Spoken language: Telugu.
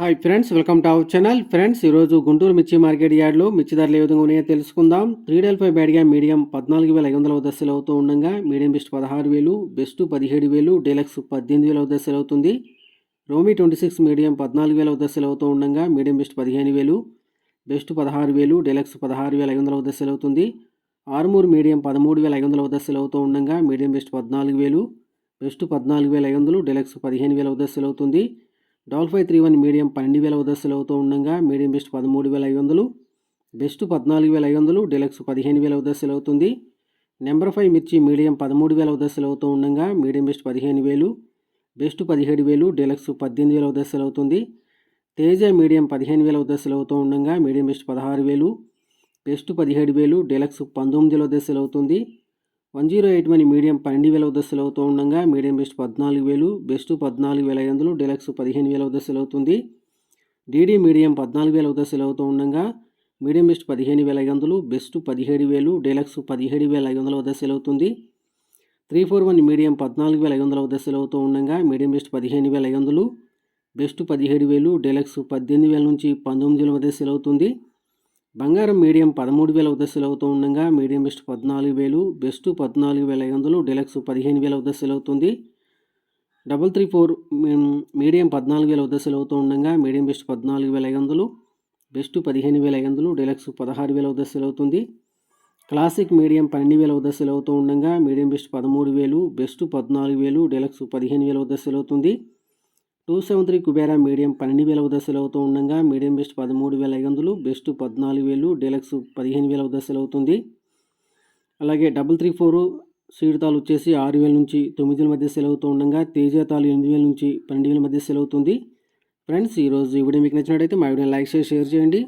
Hi friends welcome to our channel friends ఈరోజు గుంటూరు మిర్చి మార్కెట్ యార్డ్లో మిర్చి ధరలు ఏ విధంగా ఉన్నాయో తెలుసుకుందాం. త్రీ డెల్ ఫైవ్ బ్యాడ్గా మీడియం పద్నాలుగు వేల ఐదు వందల దశలు అవుతూ ఉండగా మీడియం బెస్ట్ పదహారు వేలు బెస్ట్ పదిహేడు వేలు డీలక్స్ పద్దెనిమిది వేల దశలు అవుతుంది. రోమీ ట్వంటీ సిక్స్ మీడియం పద్నాలుగు వేల దశలు అవుతూ ఉండగా మీడియం బెస్ట్ పదిహేను వేలు బెస్ట్ పదహారు వేలు డీలక్స్ పదహారు వేల ఐదు వందల దశలు అవుతుంది. ఆరుమూరు మీడియం పదమూడు వేల ఐదు వందల దశలు అవుతూ ఉండగా మీడియం బెస్ట్ పద్నాలుగు వేలు బెస్ట్ పద్నాలుగు వేల ఐదు వందలు డీలక్స్ పదిహేను వేల దశలు అవుతుంది. Double five three one medium పన్నెండు వేల ఉదస్సులు అవుతూ ఉండగా మీడియం బెస్ట్ పదమూడు వేల ఐదు వందలు బెస్ట్ పద్నాలుగు వేల ఐదు వందలు డీలక్స్ పదిహేను వేల ఉదస్సులు అవుతుంది నెంబర్ ఫైవ్ మిర్చి మీడియం పదమూడు వేల ఉదస్సులు అవుతూ ఉండగా మీడియం బెస్ట్ పదిహేను వేలు బెస్ట్ పదిహేడు వేలు డిలక్స్ పద్దెనిమిది వేల ఉదస్సులు అవుతుంది తేజ మీడియం పదిహేను వేల ఉదస్సులు అవుతూ ఉండగా మీడియం బెస్ట్ పదహారు వేలు బెస్ట్ పదిహేడు వేలు డిలక్స్ పంతొమ్మిది వేల ఉదస్సులు అవుతుంది వన్ జీరో ఎయిట్ మనీ మీడియం పన్నెండు వేల ఉదస్సులు అవుతూ ఉండగా మీడియం బెస్ట్ పద్నాలుగు వేలు బెస్ట్ పద్నాలుగు వేల ఐదు వందలు డీలక్స్ పదిహేను వేల ఉదస్సులు అవుతుంది. డీడీ మీడియం పద్నాలుగు వేల ఉదస్సులు అవుతూ ఉండగా మీడియం బెస్ట్ పదిహేను వేల ఐదు వందలు బెస్ట్ పదిహేడు వేలు డీలక్స్ పదిహేడు వేల ఐదు వందల ఉదస్సులు అవుతుంది. త్రీ ఫోర్ వన్ మీడియం పద్నాలుగు వేల ఐదు వందల ఉదస్సులు అవుతూ ఉండగా మీడియం బెస్ట్ పదిహేను వేల ఐదు వందలు బెస్ట్ పదిహేడు వేలు డీలక్స్ పద్దెనిమిది వేల నుంచి పంతొమ్మిది వేల ఉదస్సులు అవుతుంది. బంగారం మీడియం పదమూడు వేల ఉదస్సులు అవుతూ ఉండగా మీడియం బెస్ట్ పద్నాలుగు వేలు బెస్ట్ పద్నాలుగు వేల ఐదు వందలు డెలక్స్ పదిహేను వేల ఉదస్సులు అవుతుంది డబల్ త్రీ ఫోర్ మీడియం పద్నాలుగు వేల ఉదస్సులు అవుతూ ఉండగా మీడియం బెస్ట్ పద్నాలుగు వేల ఐదు వందలు బెస్ట్ పదిహేను వేల ఐదు వందలు డెలక్స్ పదహారు వేల ఉదస్సులు అవుతుంది క్లాసిక్ మీడియం పన్నెండు వేల ఉదస్సులు అవుతూ ఉండగా మీడియం బెస్ట్ పదమూడు వేలు బెస్ట్ పద్నాలుగు వేలు డెలక్స్ పదిహేను వేల ఉదస్సులు అవుతుంది two seven three Kubera medium పన్నెండు వేల దశలు అవుతూ ఉండగా మీడియం బెస్ట్ పదమూడు వేల ఐదు వందలు బెస్ట్ పద్నాలుగు వేలు డీలక్స్ పదిహేను వేల దశలు అవుతుంది అలాగే డబుల్ త్రీ ఫోర్ సీడ్ తాలు వచ్చేసి ఆరు వేల నుంచి తొమ్మిది వేల మధ్య సెలవుతూ ఉండగా తేజ తాలు ఎనిమిది వేల నుంచి పన్నెండు వేల మధ్య సెలవుతుంది. ఫ్రెండ్స్ ఈరోజు ఈ వీడియో మీకు నచ్చినట్టయితే మా వీడియో లైక్ చేసి షేర్ చేయండి.